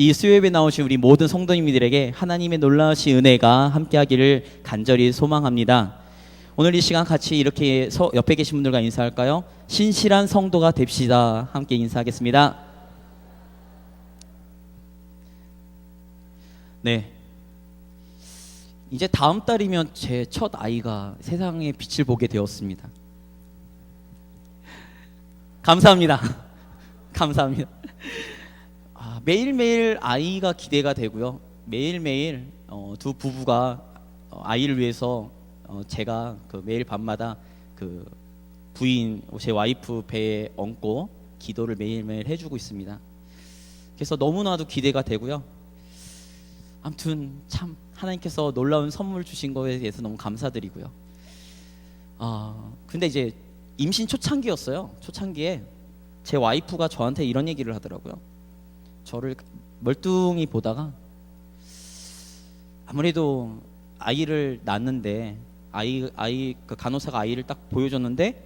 이 수요예배 나오신 우리 모든 성도님들에게 하나님의 놀라우신 은혜가 함께하기를 간절히 소망합니다. 오늘 이 시간 같이 이렇게 서- 옆에 계신 분들과 인사할까요? 신실한 성도가 됩시다. 함께 인사하겠습니다. 네. 이제 다음 달이면 제 첫 아이가 세상의 빛을 보게 되었습니다. 감사합니다. 감사합니다. 아, 매일매일 아이가 기대가 되고요. 매일매일 어, 두 부부가 어, 아이를 위해서 어, 제가 그 매일 밤마다 그 부인 제 와이프 배에 얹고 기도를 매일매일 해주고 있습니다. 그래서 너무나도 기대가 되고요. 아무튼 참 하나님께서 놀라운 선물 주신 거에 대해서 너무 감사드리고요. 아 근데 이제 임신 초창기였어요. 초창기에 제 와이프가 저한테 이런 얘기를 하더라고요. 저를 멀뚱히 보다가 아무래도 아이를 낳는데 아이 아이 그 간호사가 아이를 딱 보여줬는데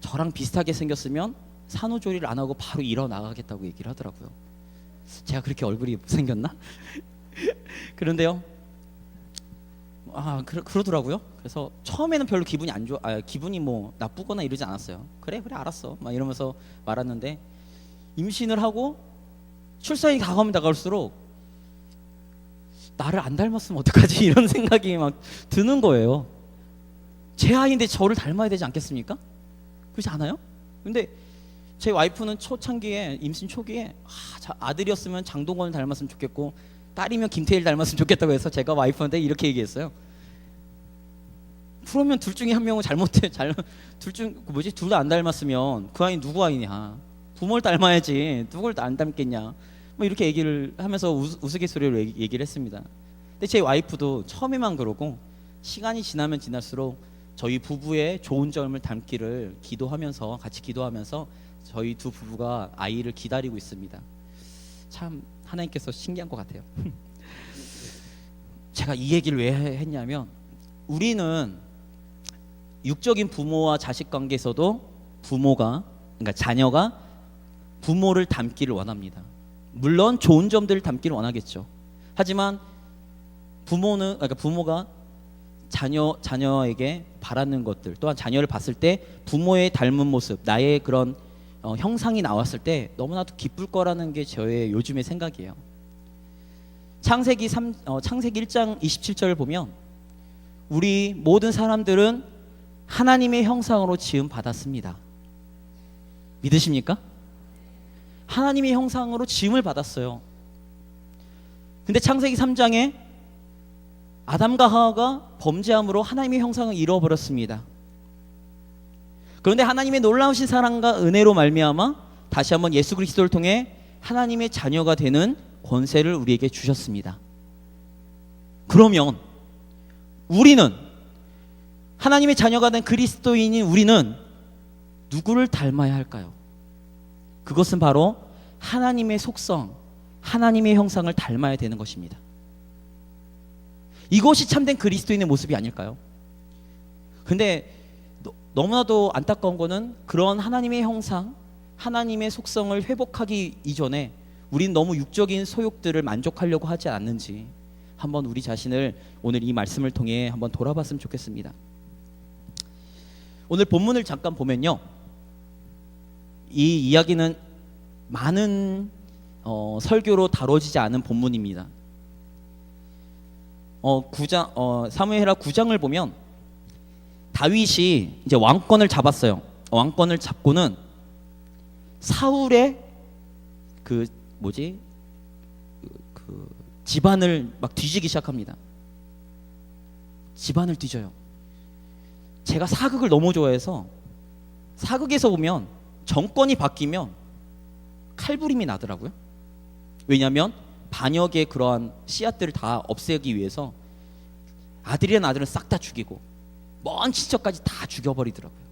저랑 비슷하게 생겼으면 산후조리를 안 하고 바로 일어나가겠다고 얘기를 하더라고요. 제가 그렇게 얼굴이 생겼나? 그런데요. 아 그러, 그러더라고요. 그래서 처음에는 별로 기분이 안 좋아, 아, 기분이 뭐 나쁘거나 이러지 않았어요. 그래 그래 알았어, 막 이러면서 말았는데 임신을 하고 출산이 다가오면 다가올수록 나를 안 닮았으면 어떡하지 이런 생각이 막 드는 거예요. 제 아이인데 저를 닮아야 되지 않겠습니까? 그렇지 않아요? 근데 제 와이프는 초창기에 임신 초기에 아, 자, 아들이었으면 장동건을 닮았으면 좋겠고 딸이면 김태일 닮았으면 좋겠다고 해서 제가 와이프한테 이렇게 얘기했어요. 그러면 둘 중에 한 명은 잘못해 잘둘중 그 뭐지 둘 다 안 닮았으면 그 아이 누구 아이냐 부모를 닮아야지 누굴 안 닮겠냐 뭐 이렇게 얘기를 하면서 우스, 우스갯소리로 얘기, 얘기를 했습니다. 근데 제 와이프도 처음에만 그러고 시간이 지나면 지날수록 저희 부부의 좋은 점을 담기를 기도하면서 같이 기도하면서 저희 두 부부가 아이를 기다리고 있습니다. 참 하나님께서 신기한 것 같아요. 제가 이 얘기를 왜 했냐면 우리는 육적인 부모와 자식 관계에서도 부모가 그러니까 자녀가 부모를 닮기를 원합니다. 물론 좋은 점들을 담기를 원하겠죠. 하지만 부모는 그러니까 부모가 자녀 자녀에게 바라는 것들 또한 자녀를 봤을 때 부모의 닮은 모습 나의 그런 어, 형상이 나왔을 때 너무나도 기쁠 거라는 게 저의 요즘의 생각이에요. 창세기 3 어, 창세기 1장 27절을 보면 우리 모든 사람들은 하나님의 형상으로 지음 받았습니다. 믿으십니까? 하나님의 형상으로 지음을 받았어요. 근데 창세기 3장에 아담과 하와가 범죄함으로 하나님의 형상을 잃어버렸습니다. 그런데 하나님의 놀라우신 사랑과 은혜로 말미암아 다시 한번 예수 그리스도를 통해 하나님의 자녀가 되는 권세를 우리에게 주셨습니다. 그러면 우리는 하나님의 자녀가 된 그리스도인인 우리는 누구를 닮아야 할까요? 그것은 바로 하나님의 속성, 하나님의 형상을 닮아야 되는 것입니다. 이것이 참된 그리스도인의 모습이 아닐까요? 근데 너- 너무나도 안타까운 거는 그런 하나님의 형상, 하나님의 속성을 회복하기 이전에 우린 너무 육적인 소욕들을 만족하려고 하지 않는지 한번 우리 자신을 오늘 이 말씀을 통해 한번 돌아봤으면 좋겠습니다. 오늘 본문을 잠깐 보면요. 이 이야기는 많은 어, 설교로 다뤄지지 않은 본문입니다. 어, 9장 어, 사무엘하 9장을 보면 다윗이 이제 왕권을 잡았어요. 왕권을 잡고는 사울의 그 뭐지 그, 그 집안을 막 뒤지기 시작합니다. 집안을 뒤져요. 제가 사극을 너무 좋아해서 사극에서 보면 정권이 바뀌면 칼부림이 나더라고요. 왜냐하면 반역의 그러한 씨앗들을 다 없애기 위해서 아들이란 아들은 싹 다 죽이고 먼 친척까지 다 죽여버리더라고요.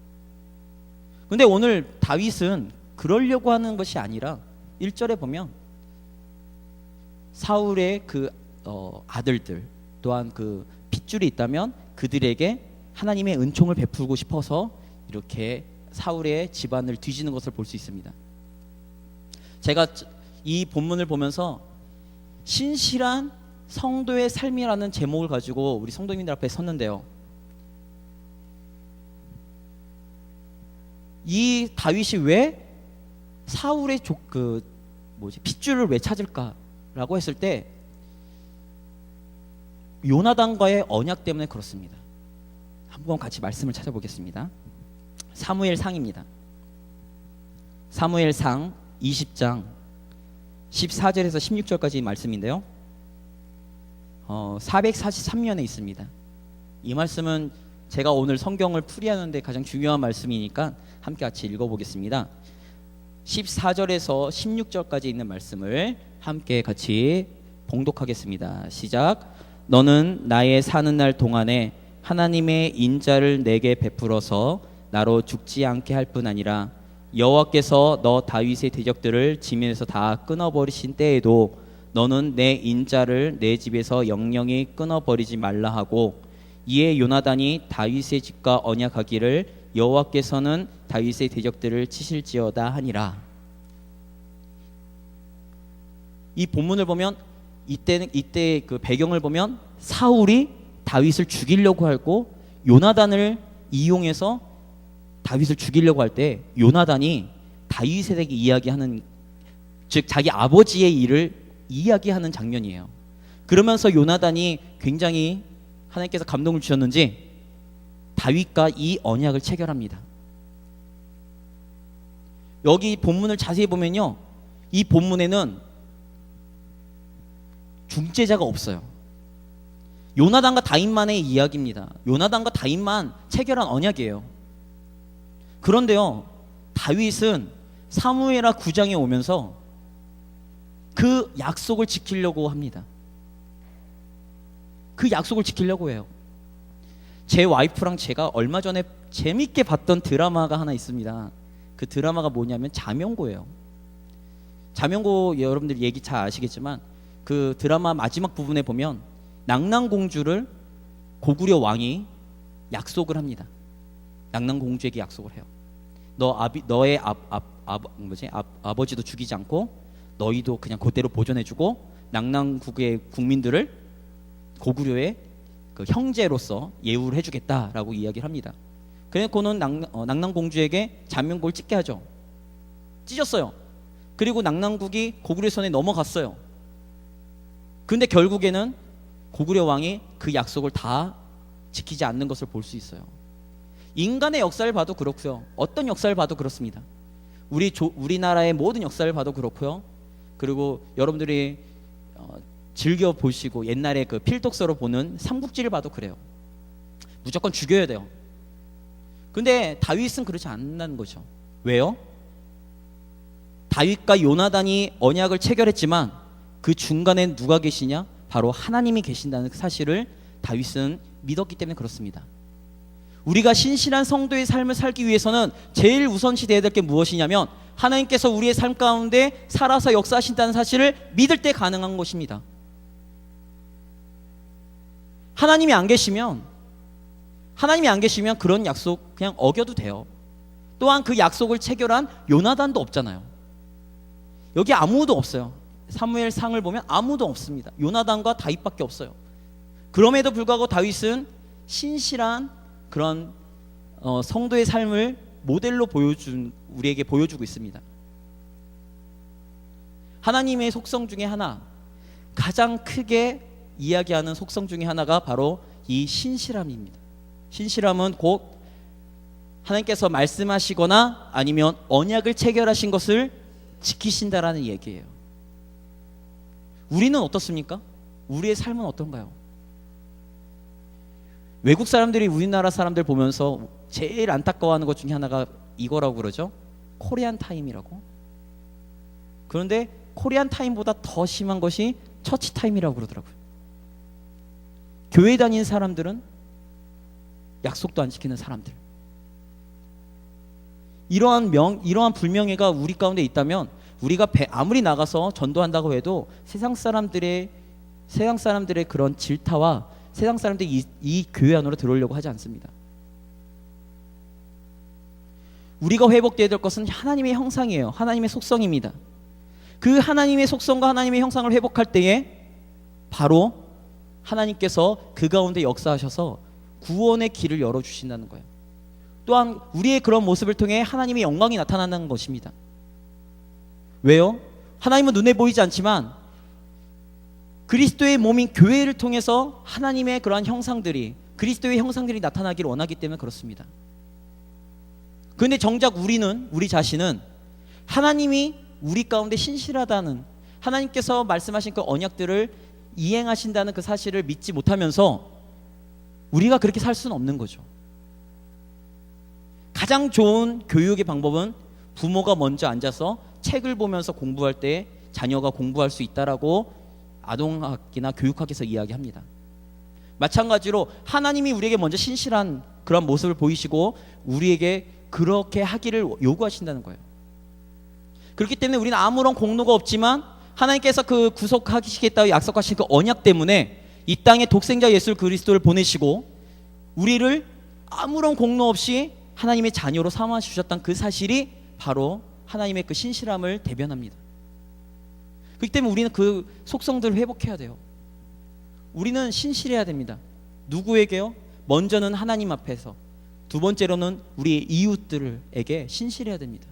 근데 오늘 다윗은 그러려고 하는 것이 아니라 1절에 보면 사울의 그 어, 아들들 또한 그 핏줄이 있다면 그들에게 하나님의 은총을 베풀고 싶어서 이렇게 사울의 집안을 뒤지는 것을 볼 수 있습니다. 제가 이 본문을 보면서 신실한 성도의 삶이라는 제목을 가지고 우리 성도님들 앞에 섰는데요. 이 다윗이 왜 사울의 조, 그 뭐지 핏줄을 왜 찾을까라고 했을 때 요나단과의 언약 때문에 그렇습니다. 한번 같이 말씀을 찾아보겠습니다. 사무엘 상입니다. 사무엘 상 20장 14절에서 16절까지 말씀인데요. 어, 443면에 있습니다. 이 말씀은 제가 오늘 성경을 풀이하는데 가장 중요한 말씀이니까 함께 같이 읽어보겠습니다. 14절에서 16절까지 있는 말씀을 함께 같이 봉독하겠습니다. 시작. 너는 나의 사는 날 동안에 하나님의 인자를 내게 베풀어서 나로 죽지 않게 할 뿐 아니라 여호와께서 너 다윗의 대적들을 지면에서 다 끊어버리신 때에도 너는 내 인자를 내 집에서 영영히 끊어버리지 말라 하고 이에 요나단이 다윗의 집과 언약하기를 여호와께서는 다윗의 대적들을 치실지어다 하니라. 이 본문을 보면 이때는 이때 그 배경을 보면 사울이 다윗을 죽이려고 하고 요나단을 이용해서 다윗을 죽이려고 할 때 요나단이 다윗에게 이야기하는 즉 자기 아버지의 일을 이야기하는 장면이에요. 그러면서 요나단이 굉장히 하나님께서 감동을 주셨는지 다윗과 이 언약을 체결합니다. 여기 본문을 자세히 보면요. 이 본문에는 중재자가 없어요. 요나단과 다윗만의 이야기입니다. 요나단과 다윗만 체결한 언약이에요. 그런데요. 다윗은 사무엘하 9장에 오면서 그 약속을 지키려고 합니다. 그 약속을 지키려고 해요. 제 와이프랑 제가 얼마 전에 재밌게 봤던 드라마가 하나 있습니다. 그 드라마가 뭐냐면 자명고예요. 자명고 여러분들 얘기 잘 아시겠지만 그 드라마 마지막 부분에 보면 낙랑공주를 고구려 왕이 약속을 합니다. 낙랑공주에게 약속을 해요. 너 아비 너의 아, 아, 아 뭐지 아, 아버지도 죽이지 않고 너희도 그냥 그대로 보존해주고 낙랑국의 국민들을 고구려의 그 형제로서 예우를 해주겠다라고 이야기를 합니다. 그래서 그는 낙, 어, 낙랑공주에게 잔명골 찍게 하죠. 찢었어요. 그리고 낙랑국이 고구려 손에 넘어갔어요. 근데 결국에는 고구려 왕이 그 약속을 다 지키지 않는 것을 볼 수 있어요. 인간의 역사를 봐도 그렇고요. 어떤 역사를 봐도 그렇습니다. 우리 조, 우리나라의 모든 역사를 봐도 그렇고요. 그리고 여러분들이 어, 즐겨 보시고 옛날에 그 필독서로 보는 삼국지를 봐도 그래요. 무조건 죽여야 돼요. 근데 다윗은 그렇지 않는다는 거죠. 왜요? 다윗과 요나단이 언약을 체결했지만 그 중간에 누가 계시냐? 바로 하나님이 계신다는 사실을 다윗은 믿었기 때문에 그렇습니다. 우리가 신실한 성도의 삶을 살기 위해서는 제일 우선시 되어야 될 게 무엇이냐면 하나님께서 우리의 삶 가운데 살아서 역사하신다는 사실을 믿을 때 가능한 것입니다. 하나님이 안 계시면 하나님이 안 계시면 그런 약속 그냥 어겨도 돼요. 또한 그 약속을 체결한 요나단도 없잖아요. 여기 아무도 없어요. 사무엘 상을 보면 아무도 없습니다. 요나단과 다윗밖에 없어요. 그럼에도 불구하고 다윗은 신실한 그런 어, 성도의 삶을 모델로 보여준 우리에게 보여주고 있습니다. 하나님의 속성 중에 하나 가장 크게 이야기하는 속성 중에 하나가 바로 이 신실함입니다. 신실함은 곧 하나님께서 말씀하시거나 아니면 언약을 체결하신 것을 지키신다라는 얘기예요. 우리는 어떻습니까? 우리의 삶은 어떤가요? 외국 사람들이 우리나라 사람들 보면서 제일 안타까워하는 것 중에 하나가 이거라고 그러죠. 코리안 타임이라고. 그런데 코리안 타임보다 더 심한 것이 처치 타임이라고 그러더라고요. 교회 다니는 사람들은 약속도 안 지키는 사람들. 이러한 명 이러한 불명예가 우리 가운데 있다면 우리가 배, 아무리 나가서 전도한다고 해도 세상 사람들의 세상 사람들의 그런 질타와 세상 사람들이 이, 이 교회 안으로 들어오려고 하지 않습니다. 우리가 회복되어야 될 것은 하나님의 형상이에요. 하나님의 속성입니다. 그 하나님의 속성과 하나님의 형상을 회복할 때에 바로 하나님께서 그 가운데 역사하셔서 구원의 길을 열어 주신다는 거예요. 또한 우리의 그런 모습을 통해 하나님의 영광이 나타나는 것입니다. 왜요? 하나님은 눈에 보이지 않지만 그리스도의 몸인 교회를 통해서 하나님의 그러한 형상들이 그리스도의 형상들이 나타나기를 원하기 때문에 그렇습니다. 그런데 정작 우리는 우리 자신은 하나님이 우리 가운데 신실하다는 하나님께서 말씀하신 그 언약들을 이행하신다는 그 사실을 믿지 못하면서 우리가 그렇게 살 수는 없는 거죠. 가장 좋은 교육의 방법은 부모가 먼저 앉아서 책을 보면서 공부할 때 자녀가 공부할 수 있다라고 아동학이나 교육학에서 이야기합니다. 마찬가지로 하나님이 우리에게 먼저 신실한 그런 모습을 보이시고 우리에게 그렇게 하기를 요구하신다는 거예요. 그렇기 때문에 우리는 아무런 공로가 없지만 하나님께서 그 구속하시겠다고 약속하신 그 언약 때문에 이 땅에 독생자 예수 그리스도를 보내시고 우리를 아무런 공로 없이 하나님의 자녀로 삼아 주셨던 그 사실이 바로 하나님의 그 신실함을 대변합니다. 그렇기 때문에 우리는 그 속성들을 회복해야 돼요. 우리는 신실해야 됩니다. 누구에게요? 먼저는 하나님 앞에서 두 번째로는 우리 이웃들에게 신실해야 됩니다.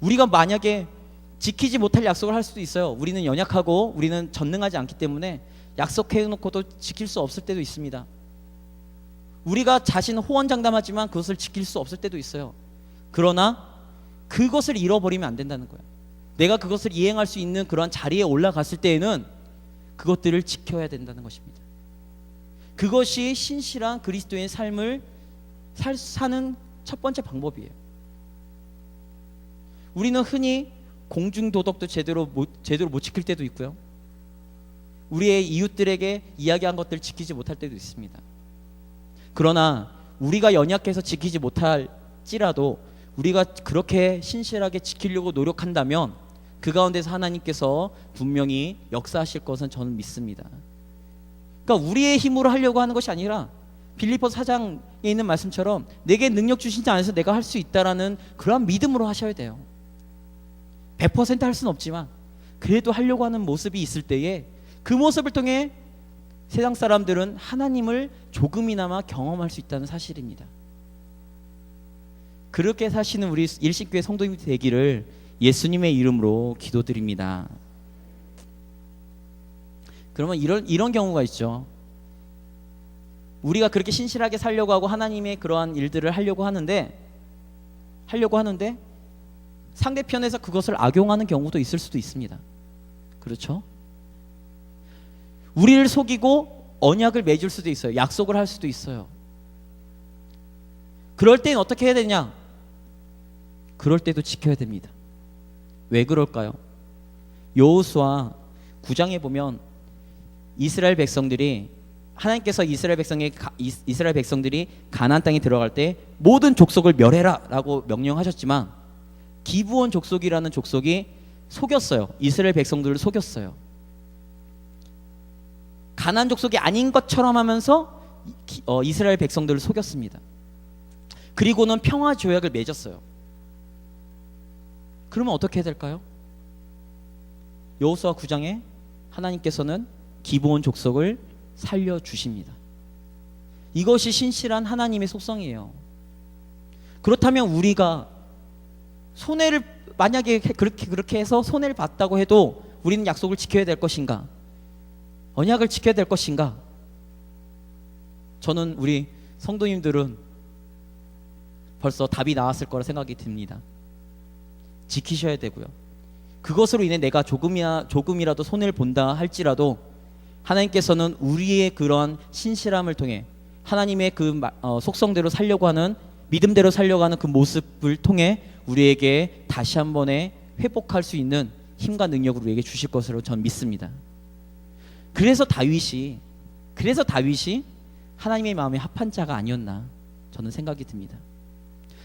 우리가 만약에 지키지 못할 약속을 할 수도 있어요. 우리는 연약하고 우리는 전능하지 않기 때문에 약속해 놓고도 지킬 수 없을 때도 있습니다. 우리가 자신 호언장담하지만 그것을 지킬 수 없을 때도 있어요. 그러나 그것을 잃어버리면 안 된다는 거예요. 내가 그것을 이행할 수 있는 그러한 자리에 올라갔을 때에는 그것들을 지켜야 된다는 것입니다. 그것이 신실한 그리스도의 삶을 살, 사는 첫 번째 방법이에요. 우리는 흔히 공중 도덕도 제대로 못, 제대로 못 지킬 때도 있고요. 우리의 이웃들에게 이야기한 것들 지키지 못할 때도 있습니다. 그러나 우리가 연약해서 지키지 못할지라도 우리가 그렇게 신실하게 지키려고 노력한다면 그 가운데서 하나님께서 분명히 역사하실 것은 저는 믿습니다. 그러니까 우리의 힘으로 하려고 하는 것이 아니라 빌리포 사장에 있는 말씀처럼 내게 능력 주시지 않아서 내가 할 수 있다라는 그러한 믿음으로 하셔야 돼요. 100%할 수는 없지만 그래도 하려고 하는 모습이 있을 때에 그 모습을 통해 세상 사람들은 하나님을 조금이나마 경험할 수 있다는 사실입니다. 그렇게 사시는 우리 일신교회 성도님이 되기를 예수님의 이름으로 기도드립니다. 그러면 이런 이런 경우가 있죠. 우리가 그렇게 신실하게 살려고 하고 하나님의 그러한 일들을 하려고 하는데 하려고 하는데 상대편에서 그것을 악용하는 경우도 있을 수도 있습니다. 그렇죠? 우리를 속이고 언약을 맺을 수도 있어요. 약속을 할 수도 있어요. 그럴 땐 어떻게 해야 되냐? 그럴 때도 지켜야 됩니다. 왜 그럴까요? 여호수아 9장에 보면 이스라엘 백성들이 하나님께서 이스라엘 백성의 이스라엘 백성들이 가나안 땅에 들어갈 때 모든 족속을 멸해라라고 명령하셨지만 기브온 족속이라는 족속이 속였어요. 이스라엘 백성들을 속였어요. 가나안 족속이 아닌 것처럼 하면서 어, 이스라엘 백성들을 속였습니다. 그리고는 평화 조약을 맺었어요. 그러면 어떻게 해야 될까요? 여호수아 9장에 하나님께서는 기브온 족속을 살려 주십니다. 이것이 신실한 하나님의 속성이에요. 그렇다면 우리가 손해를 만약에 그렇게 그렇게 해서 손해를 봤다고 해도 우리는 약속을 지켜야 될 것인가? 언약을 지켜야 될 것인가? 저는 우리 성도님들은 벌써 답이 나왔을 거라 생각이 듭니다. 지키셔야 되고요. 그것으로 인해 내가 조금이야 조금이라도 손해를 본다 할지라도 하나님께서는 우리의 그런 신실함을 통해 하나님의 그 어, 속성대로 살려고 하는 믿음대로 살려고 하는 그 모습을 통해 우리에게 다시 한 번에 회복할 수 있는 힘과 능력을 우리에게 주실 것으로 전 믿습니다. 그래서 다윗이 그래서 다윗이 하나님의 마음에 합한 자가 아니었나 저는 생각이 듭니다.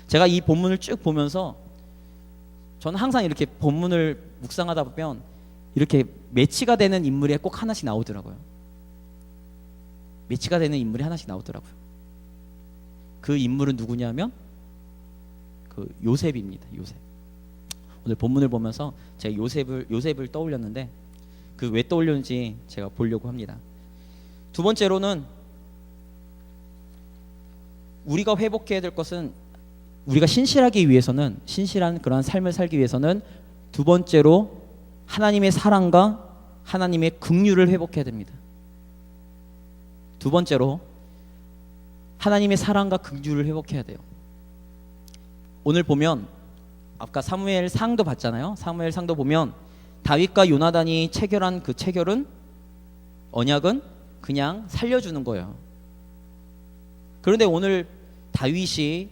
제가 이 본문을 쭉 보면서 저는 항상 이렇게 본문을 묵상하다 보면 이렇게 매치가 되는 인물이 꼭 하나씩 나오더라고요. 매치가 되는 인물이 하나씩 나오더라고요. 그 인물은 누구냐면 그 요셉입니다. 요셉. 오늘 본문을 보면서 제가 요셉을 요셉을 떠올렸는데 그 왜 떠올렸는지 제가 보려고 합니다. 두 번째로는 우리가 회복해야 될 것은 우리가 신실하기 위해서는 신실한 그러한 삶을 살기 위해서는 두 번째로 하나님의 사랑과 하나님의 긍휼을 회복해야 됩니다. 두 번째로 하나님의 사랑과 긍휼을 회복해야 돼요. 오늘 보면 아까 사무엘 상도 봤잖아요. 사무엘 상도 보면 다윗과 요나단이 체결한 그 체결은 언약은 그냥 살려주는 거예요. 그런데 오늘 다윗이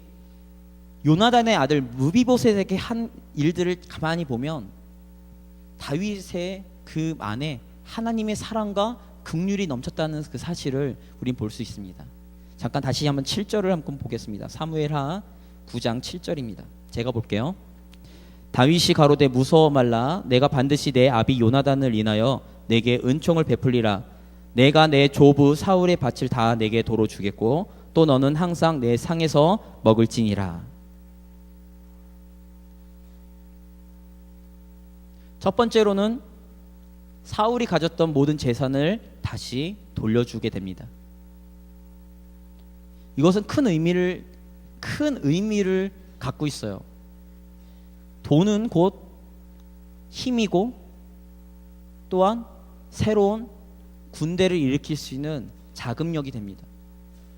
요나단의 아들 무비보셋에게 한 일들을 가만히 보면 다윗의 그 안에 하나님의 사랑과 긍휼이 넘쳤다는 그 사실을 우린 볼 수 있습니다. 잠깐 다시 한번 7절을 한번 보겠습니다. 사무엘하 9장 7절입니다. 제가 볼게요. 다윗이 가로되 무서워 말라 내가 반드시 내 아비 요나단을 인하여 내게 은총을 베풀리라 내가 내 조부 사울의 밭을 다 내게 도로 주겠고 또 너는 항상 내 상에서 먹을지니라 첫 번째로는 사울이 가졌던 모든 재산을 다시 돌려주게 됩니다. 이것은 큰 의미를 큰 의미를 갖고 있어요. 돈은 곧 힘이고 또한 새로운 군대를 일으킬 수 있는 자금력이 됩니다.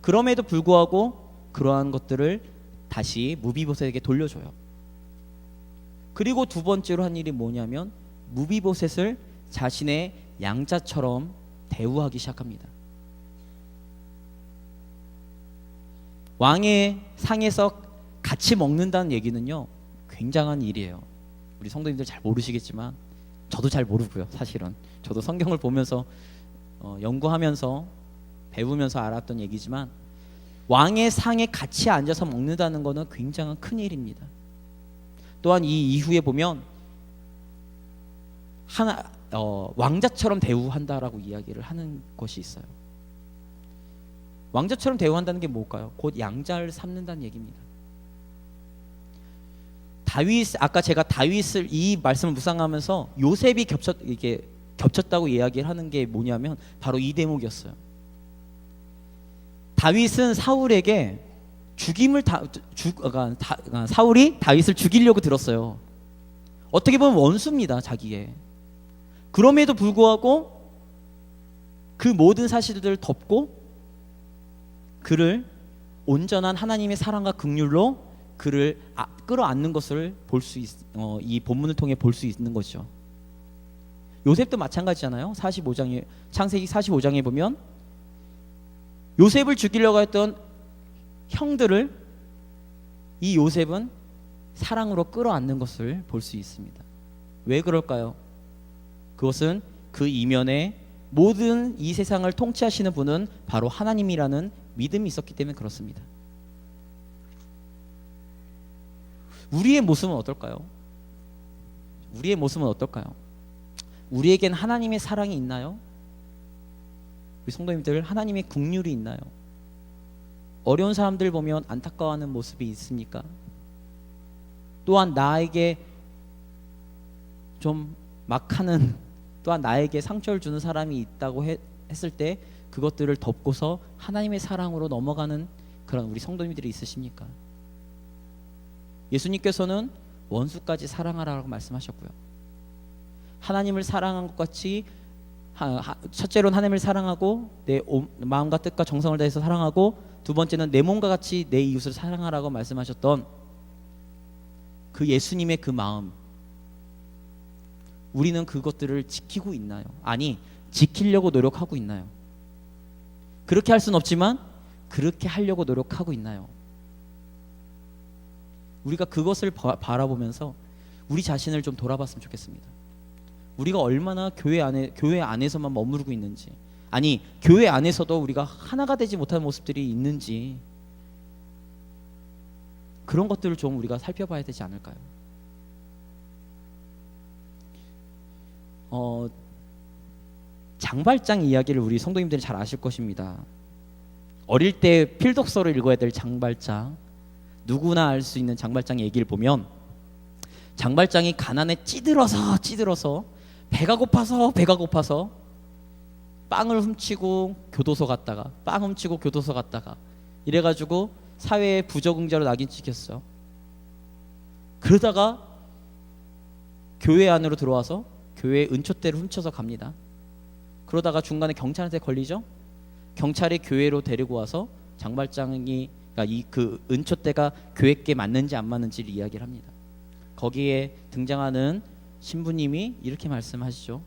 그럼에도 불구하고 그러한 것들을 다시 무비보셋에게 돌려줘요. 그리고 두 번째로 한 일이 뭐냐면 무비보셋을 자신의 양자처럼 대우하기 시작합니다. 왕의 상에서 같이 먹는다는 얘기는요 굉장한 일이에요. 우리 성도님들 잘 모르시겠지만 저도 잘 모르고요 사실은 저도 성경을 보면서 어, 연구하면서 배우면서 알았던 얘기지만 왕의 상에 같이 앉아서 먹는다는 것은 굉장한 큰 일입니다. 또한 이 이후에 보면 하나 어, 왕자처럼 대우한다라고 이야기를 하는 것이 있어요. 왕자처럼 대우한다는 게 뭘까요? 곧 양자를 삼는다는 얘기입니다. 다윗 아까 제가 다윗을 이 말씀을 묵상하면서 요셉이 겹쳤 이게 겹쳤다고 이야기를 하는 게 뭐냐면 바로 이 대목이었어요. 다윗은 사울에게 죽임을 다, 죽, 그러니까 다, 그러니까 사울이 다윗을 죽이려고 들었어요. 어떻게 보면 원수입니다, 자기의. 그럼에도 불구하고 그 모든 사실들을 덮고 그를 온전한 하나님의 사랑과 긍휼로 그를 아, 끌어안는 것을 볼 수 있, 어, 이 본문을 통해 볼 수 있는 거죠. 요셉도 마찬가지잖아요. 45장에 창세기 45장에 보면 요셉을 죽이려고 했던 형들을 이 요셉은 사랑으로 끌어안는 것을 볼 수 있습니다. 왜 그럴까요? 그것은 그 이면에 모든 이 세상을 통치하시는 분은 바로 하나님이라는 믿음이 있었기 때문에 그렇습니다. 우리의 모습은 어떨까요? 우리의 모습은 어떨까요? 우리에겐 하나님의 사랑이 있나요? 우리 성도님들 하나님의 국률이 있나요? 어려운 사람들 보면 안타까워하는 모습이 있습니까? 또한 나에게 좀 막하는 또한 나에게 상처를 주는 사람이 있다고 해, 했을 때 그것들을 덮고서 하나님의 사랑으로 넘어가는 그런 우리 성도님들이 있으십니까? 예수님께서는 원수까지 사랑하라고 말씀하셨고요. 하나님을 사랑한 것 같이 첫째로는 하나님을 사랑하고 내 마음과 뜻과 정성을 다해서 사랑하고 두 번째는 내 몸과 같이 내 이웃을 사랑하라고 말씀하셨던 그 예수님의 그 마음 우리는 그것들을 지키고 있나요? 아니 지키려고 노력하고 있나요? 그렇게 할 수는 없지만 그렇게 하려고 노력하고 있나요? 우리가 그것을 바, 바라보면서 우리 자신을 좀 돌아봤으면 좋겠습니다. 우리가 얼마나 교회 안에 교회 안에서만 머무르고 있는지 아니 교회 안에서도 우리가 하나가 되지 못하는 모습들이 있는지 그런 것들을 좀 우리가 살펴봐야 되지 않을까요? 어, 장발장 이야기를 우리 성도님들이 잘 아실 것입니다. 어릴 때 필독서를 읽어야 될 장발장 누구나 알 수 있는 장발장 얘기를 보면 장발장이 가난에 찌들어서 찌들어서 배가 고파서 배가 고파서 빵을 훔치고 교도소 갔다가 빵 훔치고 교도소 갔다가 이래가지고 사회의 부적응자로 낙인 찍혔어. 그러다가 교회 안으로 들어와서 교회 은촛대를 훔쳐서 갑니다. 그러다가 중간에 경찰한테 걸리죠. 경찰이 교회로 데리고 와서 장발장이 그러니까 이그 은촛대가 교회께 맞는지 안 맞는지를 이야기를 합니다. 거기에 등장하는 신부님이 이렇게 말씀하시죠.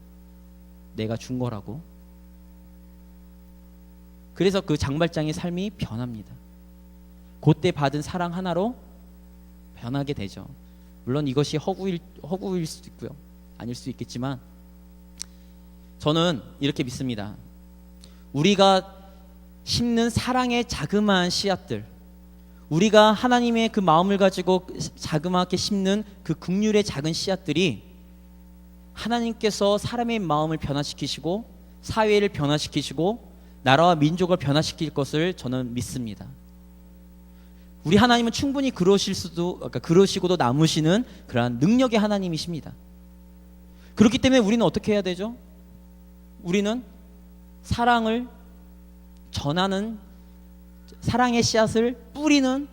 내가 준 거라고. 그래서 그 장발장의 삶이 변합니다. 그때 받은 사랑 하나로 변하게 되죠. 물론 이것이 허구일 허구일 수도 있고요. 아닐 수 있겠지만 저는 이렇게 믿습니다. 우리가 심는 사랑의 자그마한 씨앗들, 우리가 하나님의 그 마음을 가지고 자그맣게 심는 그 국률의 작은 씨앗들이 하나님께서 사람의 마음을 변화시키시고 사회를 변화시키시고 나라와 민족을 변화시킬 것을 저는 믿습니다. 우리 하나님은 충분히 그러실 수도 그러니까 그러시고도 남으시는 그러한 능력의 하나님이십니다. 그렇기 때문에 우리는 어떻게 해야 되죠? 우리는 사랑을 전하는 사랑의 씨앗을 뿌리는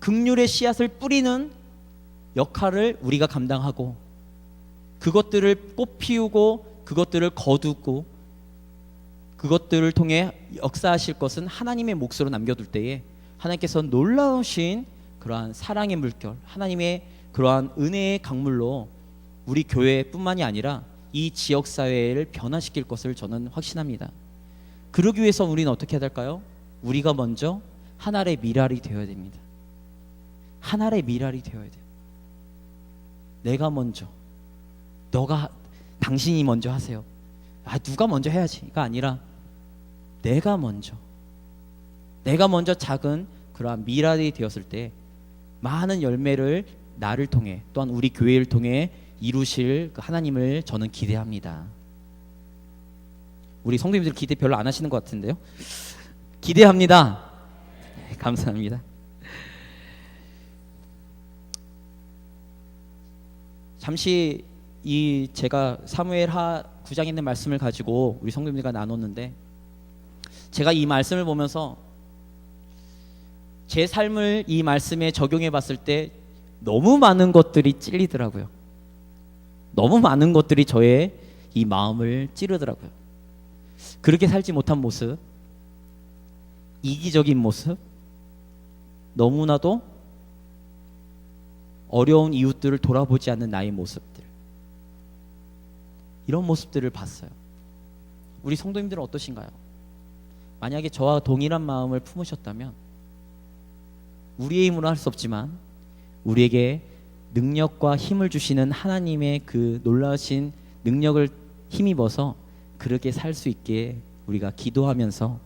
극률의 씨앗을 뿌리는 역할을 우리가 감당하고 그것들을 꽃 피우고 그것들을 거두고 그것들을 통해 역사하실 것은 하나님의 몫으로 남겨둘 때에 하나님께서 놀라우신 그러한 사랑의 물결, 하나님의 그러한 은혜의 강물로 우리 교회뿐만이 아니라 이 지역 사회를 변화시킬 것을 저는 확신합니다. 그러기 위해서 우리는 어떻게 해야 될까요? 우리가 먼저 하나의 미랄이 되어야 됩니다. 하나의 미랄이 되어야 돼요. 내가 먼저, 너가 당신이 먼저 하세요. 아 누가 먼저 해야지가 아니라 내가 먼저, 내가 먼저 작은 그러한 미랄이 되었을 때 많은 열매를 나를 통해 또한 우리 교회를 통해 이루실 그 하나님을 저는 기대합니다. 우리 성도님들 기대 별로 안 하시는 것 같은데요. 기대합니다. 네, 감사합니다. 잠시 이 제가 사무엘 하 9장에 있는 말씀을 가지고 우리 성도님들과 나눴는데 제가 이 말씀을 보면서 제 삶을 이 말씀에 적용해 봤을 때 너무 많은 것들이 찔리더라고요. 너무 많은 것들이 저의 이 마음을 찌르더라고요. 그렇게 살지 못한 모습, 이기적인 모습, 너무나도 어려운 이웃들을 돌아보지 않는 나의 모습들. 이런 모습들을 봤어요. 우리 성도님들은 어떠신가요? 만약에 저와 동일한 마음을 품으셨다면 우리의 힘으로 할 수 없지만 우리에게 능력과 힘을 주시는 하나님의 그 놀라우신 능력을 힘입어서 그렇게 살 수 있게 우리가 기도하면서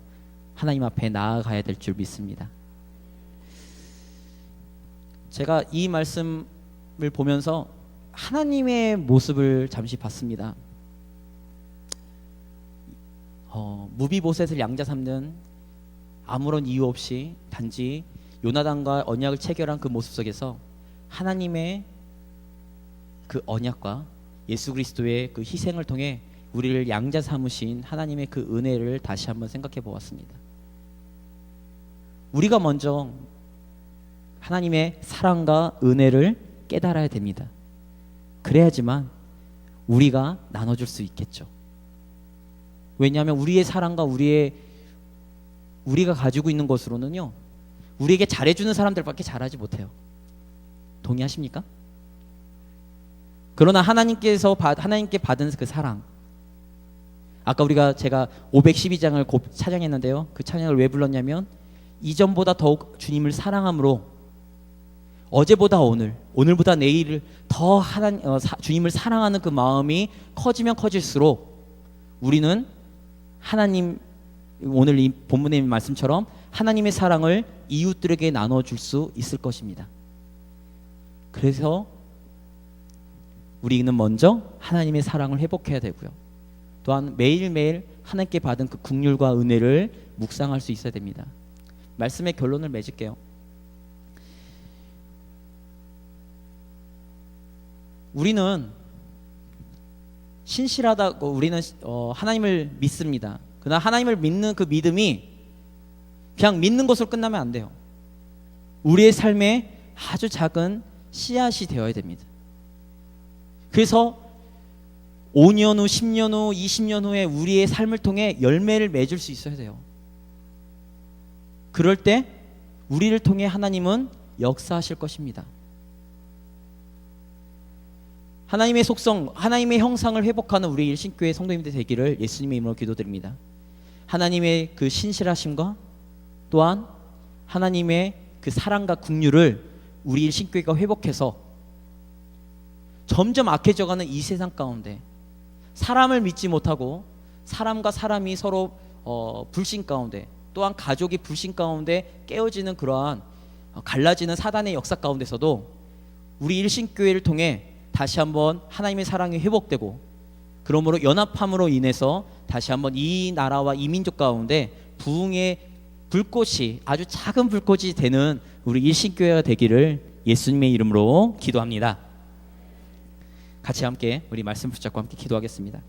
하나님 앞에 나아가야 될 줄 믿습니다. 제가 이 말씀을 보면서 하나님의 모습을 잠시 봤습니다. 어, 무비보셋을 양자 삼는 아무런 이유 없이 단지 요나단과 언약을 체결한 그 모습 속에서 하나님의 그 언약과 예수 그리스도의 그 희생을 통해 우리를 양자 삼으신 하나님의 그 은혜를 다시 한번 생각해 보았습니다. 우리가 먼저 하나님의 사랑과 은혜를 깨달아야 됩니다. 그래야지만 우리가 나눠줄 수 있겠죠. 왜냐하면 우리의 사랑과 우리의 우리가 가지고 있는 것으로는요, 우리에게 잘해주는 사람들밖에 잘하지 못해요. 동의하십니까? 그러나 하나님께서 받, 하나님께 받은 그 사랑. 아까 우리가 제가 512장을 찬양했는데요. 그 찬양을 왜 불렀냐면 이전보다 더욱 주님을 사랑함으로 어제보다 오늘, 오늘보다 내일을 더 하나 어, 사, 주님을 사랑하는 그 마음이 커지면 커질수록 우리는 하나님 오늘 이 본문의 말씀처럼 하나님의 사랑을 이웃들에게 나눠 줄 수 있을 것입니다. 그래서 우리는 먼저 하나님의 사랑을 회복해야 되고요. 또한 매일매일 하나님께 받은 그 국률과 은혜를 묵상할 수 있어야 됩니다. 말씀의 결론을 맺을게요. 우리는 신실하다고 우리는 어, 하나님을 믿습니다. 그러나 하나님을 믿는 그 믿음이 그냥 믿는 것으로 끝나면 안 돼요. 우리의 삶에 아주 작은 씨앗이 되어야 됩니다. 그래서 5년 후, 10년 후, 20년 후에 우리의 삶을 통해 열매를 맺을 수 있어야 돼요. 그럴 때 우리를 통해 하나님은 역사하실 것입니다. 하나님의 속성, 하나님의 형상을 회복하는 우리 일신교회 성도님들 되기를 예수님의 이름으로 기도드립니다. 하나님의 그 신실하심과 또한 하나님의 그 사랑과 국류를 우리 일신교회가 회복해서 점점 악해져가는 이 세상 가운데 사람을 믿지 못하고 사람과 사람이 서로 어, 불신 가운데 또한 가족이 불신 가운데 깨어지는 그러한 어, 갈라지는 사단의 역사 가운데서도 우리 일신교회를 통해 다시 한번 하나님의 사랑이 회복되고 그러므로 연합함으로 인해서 다시 한번 이 나라와 이 민족 가운데 부흥의 불꽃이 아주 작은 불꽃이 되는 우리 일신교회가 되기를 예수님의 이름으로 기도합니다. 같이 함께 우리 말씀 붙잡고 함께 기도하겠습니다.